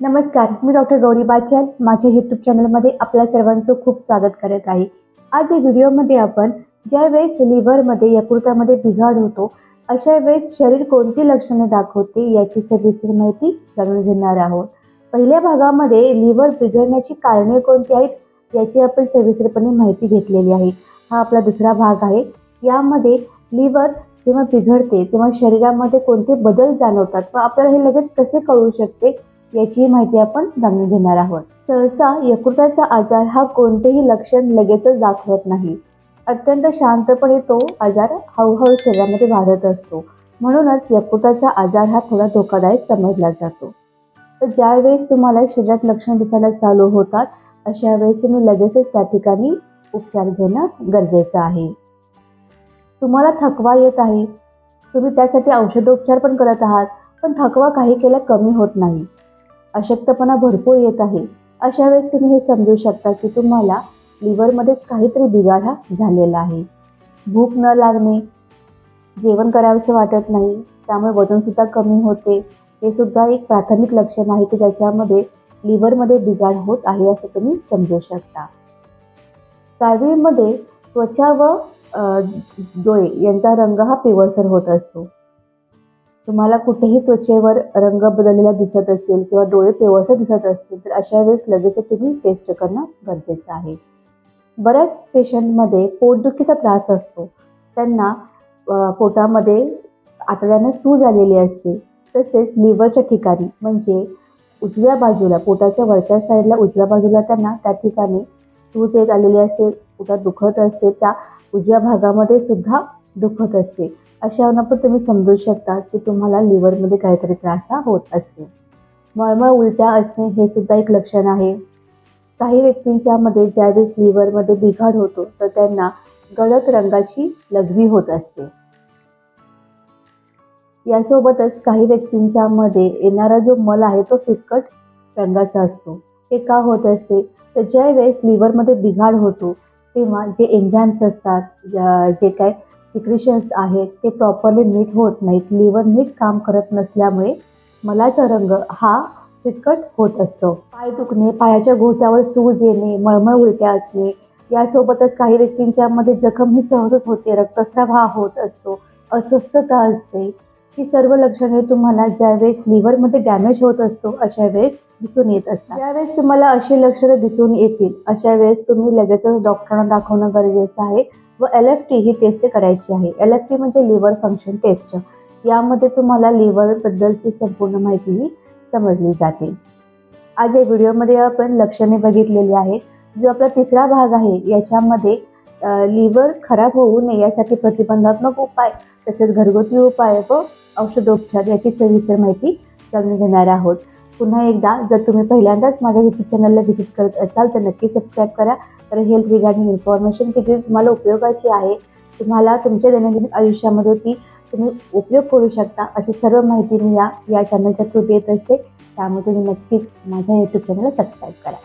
नमस्कार मी डॉक्टर गौरी बाचल माझ्या यूट्यूब चॅनलमध्ये आपल्या सर्वांचं खूप स्वागत करत आहे. आज या व्हिडिओमध्ये आपण ज्या वेळेस लिव्हरमध्ये यकृतामध्ये बिघाड होतो अशा वेळेस शरीर कोणती लक्षणे दाखवते याची सविस्तर माहिती जाणून घेणार आहोत. पहिल्या भागामध्ये लिव्हर बिघडण्याची कारणे कोणती आहेत याची आपण सविस्तरपणे माहिती घेतलेली आहे. हा आपला दुसरा भाग आहे. यामध्ये लिव्हर जेव्हा बिघडते तेव्हा शरीरामध्ये कोणते बदल जाणवतात? व आपल्याला हे लगेच कसे कळू शकते? याची माहिती आपण जाणून घेणार आहोत. सहसा यकृताचा आजार हा कोणतेही लक्षण लगेचच दाखवत नाही. अत्यंत शांतपणे तो आजार हळूहळू शरीरामध्ये वाढत असतो. म्हणूनच यकृताचा आजार हा थोडा धोकादायक समजला जातो. तर ज्यावेळेस तुम्हाला शरीरात लक्षण दिसायला चालू होतात अशा वेळेस तुम्ही लगेचच त्या ठिकाणी उपचार घेणं गरजेचं आहे. तुम्हाला थकवा येत आहे. तुम्ही त्यासाठी औषधोपचार पण करत आहात पण थकवा काही केला कमी होत नाही. अशक्तपणा भरपूर येत आहे. अशा वेळेस तुम्ही हे समजू शकता की तुम्हाला लिव्हरमध्ये काहीतरी बिघाड हा झालेला आहे. भूक न लागणे जेवण करावंसं वाटत नाही त्यामुळे वजनसुद्धा कमी होते. हे सुद्धा एक प्राथमिक लक्षण आहे की ज्याच्यामध्ये लिव्हरमध्ये बिघाड होत आहे असं तुम्ही समजू शकता. कावीळमध्ये त्वचा व डोळे यांचा रंग हा पिवळसर होत असतो. तुम्हाला कुठेही त्वचेवर रंग बदललेला दिसत असेल किंवा डोळे पिवळसे दिसत असतील तर अशा वेळेस लगेच तुम्ही टेस्ट करणं गरजेचं आहे. बऱ्याच पेशंटमध्ये पोटदुखीचा त्रास असतो. त्यांना पोटामध्ये आतड्यानं सूज आलेली असते. तसेच लिव्हरच्या ठिकाणी म्हणजे उजव्या बाजूला पोटाच्या वरच्या साईडला उजव्या बाजूला त्यांना त्या ठिकाणी सूज येत आलेली असते. पोटात दुखत असते. त्या उजव्या भागामध्ये सुद्धा दुखत असते. अशावरून पण तुम्ही समजू शकता की तुम्हाला लिव्हरमध्ये काहीतरी त्रास हा होत असते. मळमळ उलट्या असणे हे सुद्धा एक लक्षण आहे. काही व्यक्तींच्यामध्ये ज्यावेळेस लिव्हरमध्ये बिघाड होतो तर त्यांना गडद रंगाची लघवी होत असते. यासोबतच काही व्यक्तींच्यामध्ये येणारा जो मल आहे तो फिकट रंगाचा असतो. हे का होत असते? तर ज्यावेळेस लिव्हरमध्ये बिघाड होतो तेव्हा जे एन्झाम्स असतात ज्या- जे काय सिक्रेशन्स आहेत ते प्रॉपरली नीट होत नाहीत लिव्हर नीट काम करत नसल्यामुळे मलाचा रंग हा फिकट होत असतो. पाय दुखणे पायाच्या घोट्यावर सूज येणे मळमळ उलट्या असणे यासोबतच काही व्यक्तींच्यामध्ये जखम ही सहजच होते रक्तस्राव हा होत असतो अस्वस्थता असते. ही सर्व लक्षणे तुम्हाला ज्यावेळेस लिव्हरमध्ये डॅमेज होत असतो अशा वेळेस दिसून येत असतात. ज्यावेळेस तुम्हाला अशी लक्षणे दिसून येतील अशा वेळेस तुम्ही लगेचच डॉक्टरांना दाखवणं गरजेचं आहे. व एल एफ टी ही टेस्ट करायची आहे. एल एफ टी म्हणजे लिव्हर फंक्शन टेस्ट यामध्ये तुम्हाला लिव्हरबद्दलची संपूर्ण माहिती ही समजली जाते. आज या व्हिडिओमध्ये आपण लक्षणे बघितलेली आहेत. जो आपला तिसरा भाग आहे याच्यामध्ये लिव्हर खराब होऊ नये यासाठी प्रतिबंधात्मक उपाय तसेच घरगुती उपाय व औषधोपचार याची सविस्तर माहिती जाणून घेणार आहोत. पुन्हा एकदा जर तुम्ही पहिल्यांदाच माझ्या यूट्यूब चॅनलला व्हिजिट करत असाल तर नक्की सबस्क्राईब करा. तर हेल्थ रिगार्डिंग इन्फॉर्मेशन की जी तुम्हाला उपयोगाची आहे तुम्हाला तुमच्या दैनंदिन आयुष्यामध्ये ती तुम्ही उपयोग करू शकता अशी सर्व माहिती मी या या चॅनलच्या थ्रू देत असते. त्यामुळे तुम्ही नक्कीच माझ्या यूट्यूब चॅनलला सबस्क्राईब करा.